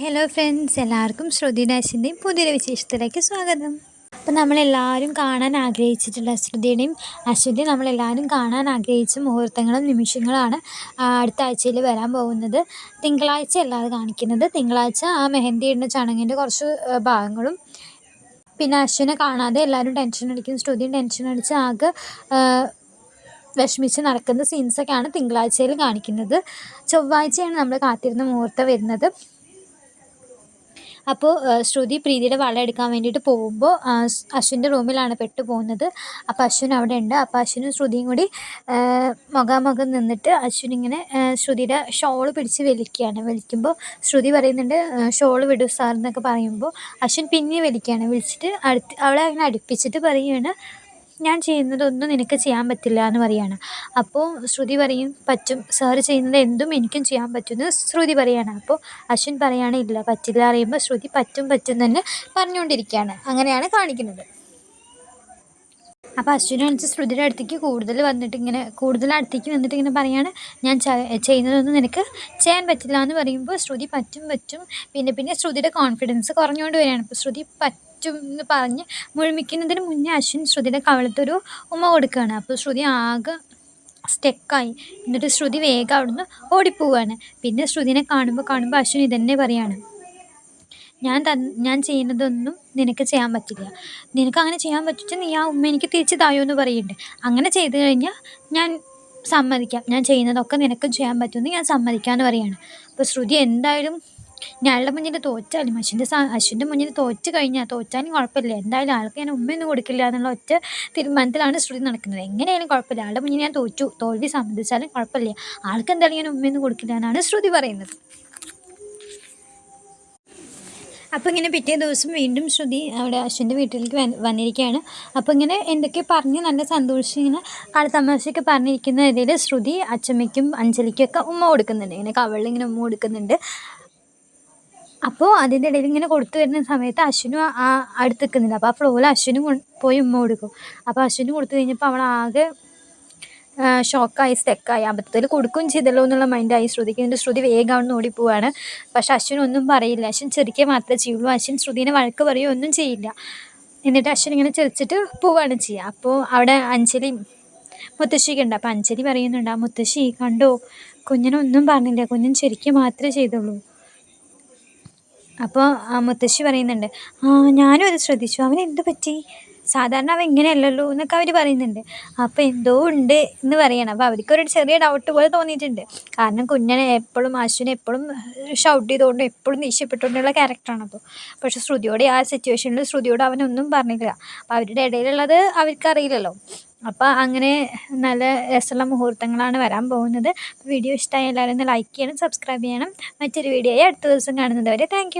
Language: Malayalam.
ഹലോ ഫ്രണ്ട്സ് എല്ലാവർക്കും ശ്രുതി ഡാഷിന്റെയും പുതിയൊരു വിശേഷത്തിലേക്ക് സ്വാഗതം. അപ്പം നമ്മളെല്ലാവരും കാണാൻ ആഗ്രഹിച്ചിട്ടുള്ള ശ്രുതിയുടെയും അശ്വതിയും നമ്മളെല്ലാവരും കാണാൻ ആഗ്രഹിച്ച മുഹൂർത്തങ്ങളും നിമിഷങ്ങളാണ് അടുത്ത ആഴ്ചയിൽ വരാൻ പോകുന്നത്. തിങ്കളാഴ്ച അല്ലാതെ കാണിക്കുന്നത്. തിങ്കളാഴ്ച ആ മെഹന്തി ഇടുന്ന ചടങ്ങിന്റെ കുറച്ച് ഭാഗങ്ങളും പിന്നെ അശ്വിനെ കാണാതെ എല്ലാവരും ടെൻഷൻ അടിക്കും. ശ്രുതിയും ടെൻഷൻ അടിച്ച് ആകെ വിഷമിച്ച് നടക്കുന്ന സീൻസൊക്കെയാണ് തിങ്കളാഴ്ചയിൽ കാണിക്കുന്നത്. ചൊവ്വാഴ്ചയാണ് നമ്മൾ കാത്തിരുന്ന മുഹൂർത്തം വരുന്നത്. അപ്പോൾ ശ്രുതി പ്രീതിയുടെ വള എടുക്കാൻ വേണ്ടിയിട്ട് പോകുമ്പോൾ അശ്വിന്റെ റൂമിലാണ് പെട്ടു പോകുന്നത്. അപ്പോൾ അശ്വിൻ അവിടെ ഉണ്ട് അപ്പോൾ അശ്വിനും ശ്രുതിയും കൂടി മുഖാമുഖം നിന്നിട്ട് അശ്വിൻ ഇങ്ങനെ ശ്രുതിയുടെ ഷോൾ പിടിച്ച് വലിക്കുകയാണ്. വലിക്കുമ്പോൾ ശ്രുതി പറയുന്നുണ്ട് ഷോൾ വിടൂ സാർ എന്നൊക്കെ പറയുമ്പോൾ അശ്വിൻ പിന്നെ വലിക്കുകയാണ്. വിളിച്ചിട്ട് അടുത്ത് അവളെ അങ്ങനെ അടുപ്പിച്ചിട്ട് പറയുകയാണ് ഞാൻ ചെയ്യുന്നതൊന്നും നിനക്ക് ചെയ്യാൻ പറ്റില്ല എന്ന് പറയുകയാണ് അപ്പോൾ ശ്രുതി പറയും പറ്റും. സാറ് ചെയ്യുന്നത് എന്തും എനിക്കും ചെയ്യാൻ പറ്റുമെന്ന് ശ്രുതി പറയുകയാണ് അപ്പോൾ അശ്വിൻ പറയുകയാണ് ഇല്ല പറ്റില്ല അറിയുമ്പോൾ ശ്രുതി പറ്റും പറ്റും തന്നെ പറഞ്ഞുകൊണ്ടിരിക്കുകയാണ്. അങ്ങനെയാണ് കാണിക്കുന്നത്. അപ്പോൾ അശ്വിനാണെന്ന് ശ്രുതിയുടെ അടുത്തേക്ക് കൂടുതൽ വന്നിട്ട് ഇങ്ങനെ കൂടുതൽ അടുത്തേക്ക് വന്നിട്ട് ഇങ്ങനെ പറയാണ് ഞാൻ ചെയ്യുന്നതൊന്നും നിനക്ക് ചെയ്യാൻ പറ്റില്ല എന്ന് പറയുമ്പോൾ ശ്രുതി പറ്റും പറ്റും പിന്നെ പിന്നെ ശ്രുതിയുടെ കോൺഫിഡൻസ് കുറഞ്ഞുകൊണ്ട് വരികയാണ്. അപ്പോൾ ശ്രുതി പറ്റും എന്ന് പറഞ്ഞ് മുഴുമിക്കുന്നതിന് മുന്നേ അശ്വിൻ ശ്രുതിയുടെ കവളത്തൊരു ഉമ്മ കൊടുക്കുകയാണ്. അപ്പോൾ ശ്രുതി ആകെ സ്റ്റെക്കായി എന്നിട്ട് ശ്രുതി വേഗം അവിടുന്ന് ഓടിപ്പോവുകയാണ്. പിന്നെ ശ്രുതിനെ കാണുമ്പോൾ കാണുമ്പോൾ അശ്വിൻ ഇതന്നെ പറയാണ്. ഞാൻ ഞാൻ ചെയ്യുന്നതൊന്നും നിനക്ക് ചെയ്യാൻ പറ്റില്ല. നിനക്ക് അങ്ങനെ ചെയ്യാൻ പറ്റിച്ച് നീ ആ ഉമ്മ എനിക്ക് തിരിച്ച് തായോ എന്ന് പറയുന്നുണ്ട് അങ്ങനെ ചെയ്തു കഴിഞ്ഞാൽ ഞാൻ സമ്മതിക്കാം. ഞാൻ ചെയ്യുന്നതൊക്കെ നിനക്കും ചെയ്യാൻ പറ്റുമെന്ന് ഞാൻ സമ്മതിക്കാമെന്ന് പറയുകയാണ് അപ്പോൾ ശ്രുതി എന്തായാലും ഞങ്ങളുടെ മുന്നിൽ തോറ്റാലും. അശ്വിന്റെ അശ്വിന്റെ മുന്നിൽ തോറ്റ് കഴിഞ്ഞാൽ തോറ്റാലും കുഴപ്പമില്ല. എന്തായാലും ആൾക്ക് ഞാൻ ഉമ്മയൊന്നും കൊടുക്കില്ല എന്നുള്ള ഒറ്റ തീരുമാനത്തിലാണ് ശ്രുതി നടക്കുന്നത്. എങ്ങനെയായാലും കുഴപ്പമില്ല. ആളുടെ മുന്നിൽ ഞാൻ തോറ്റു. തോൽവി സംബന്ധിച്ചാലും കുഴപ്പമില്ല. ആൾക്ക് എന്തായാലും ഞാൻ ഉമ്മയൊന്നും കൊടുക്കില്ല എന്നാണ് ശ്രുതി പറയുന്നത്. അപ്പോൾ ഇങ്ങനെ പിറ്റേ ദിവസം വീണ്ടും ശ്രുതി അവിടെ അശ്വിന്റെ വീട്ടിലേക്ക് വന്നിരിക്കുകയാണ്. അപ്പോൾ ഇങ്ങനെ എന്തൊക്കെ പറഞ്ഞ് നല്ല സന്തോഷം ഇങ്ങനെ കളിത്തമാശയൊക്കെ പറഞ്ഞിരിക്കുന്ന രീതിയിൽ ശ്രുതി അച്ചമ്മയ്ക്കും അഞ്ജലിക്കും ഒക്കെ ഉമ്മ കൊടുക്കുന്നുണ്ട്. ഇങ്ങനെ കവളിൽ ഇങ്ങനെ ഉമ്മ കൊടുക്കുന്നുണ്ട്. അപ്പോൾ അതിന്റെ ഇടയിൽ ഇങ്ങനെ കൊടുത്തു വരുന്ന സമയത്ത് അശ്വിനും ആ അടുത്ത് നിൽക്കുന്നില്ല അപ്പോൾ ആ ഫ്ലോയിൽ അശ്വിനും പോയി ഉമ്മ കൊടുക്കും. അപ്പോൾ അശ്വിന് കൊടുത്തു കഴിഞ്ഞപ്പോൾ അവൾ ആകെ ഷോക്കായി സ്റ്റെക്കായി അബദ്ധത്തിൽ കൊടുക്കുകയും ചെയ്തല്ലോ എന്നുള്ള മൈൻഡായി ശ്രുതിക്ക് എന്നിട്ട് ശ്രുതി വേഗം അവിടെ ഓടി പോവാണ് പക്ഷെ അശ്വിൻ ഒന്നും പറയില്ല. അശ്വിൻ ചെറുക്കെ മാത്രമേ ചെയ്യുള്ളൂ. അശ്വിൻ ശ്രുതിനെ വഴക്ക് പറയുകയോ ഒന്നും ചെയ്യില്ല. എന്നിട്ട് അശ്വിൻ ഇങ്ങനെ ചെറിച്ചിട്ട് പോവുകയാണ് ചെയ്യുക. അപ്പോൾ അവിടെ അഞ്ജലി മുത്തശ്ശിക്ക് ഉണ്ട്. അപ്പോൾ അഞ്ജലി പറയുന്നുണ്ട് ആ മുത്തശ്ശി കണ്ടോ? കുഞ്ഞിനൊന്നും പറഞ്ഞില്ല. കുഞ്ഞൻ ശരിക്കും മാത്രമേ ചെയ്തുള്ളൂ. അപ്പോൾ ആ മുത്തശ്ശി പറയുന്നുണ്ട് ആ ഞാനും അത് ശ്രദ്ധിച്ചു. അവന് എന്ത് പറ്റി? സാധാരണ അവ ഇങ്ങനെയല്ലല്ലോ എന്നൊക്കെ അവർ പറയുന്നുണ്ട്. അപ്പോൾ എന്തോ ഉണ്ട് എന്ന് പറയണം. അപ്പോൾ അവർക്ക് ഒരു ചെറിയ ഡൗട്ട് പോലെ തോന്നിയിട്ടുണ്ട്. കാരണം കുഞ്ഞനെ എപ്പോഴും അശ്വിനെ എപ്പോഴും ഷൗട്ട് ചെയ്തുകൊണ്ട് എപ്പോഴും ദേഷ്യപ്പെട്ടുകൊണ്ടുള്ള ക്യാരക്ടറാണ് അപ്പോൾ പക്ഷെ ശ്രുതിയോടെ ആ സിറ്റുവേഷനിൽ ശ്രുതിയോട് അവനൊന്നും പറഞ്ഞില്ല അപ്പോൾ അവരുടെ ഇടയിലുള്ളത് അവർക്കറിയില്ലല്ലോ. അപ്പോൾ അങ്ങനെ നല്ല രസമുള്ള മുഹൂർത്തങ്ങളാണ് വരാൻ പോകുന്നത്. വീഡിയോ ഇഷ്ടമായ എല്ലാവരും ഒന്ന് ലൈക്ക് ചെയ്യണം സബ്സ്ക്രൈബ് ചെയ്യണം. മറ്റൊരു വീഡിയോയായി അടുത്ത ദിവസം കാണുന്നത് വരെ താങ്ക്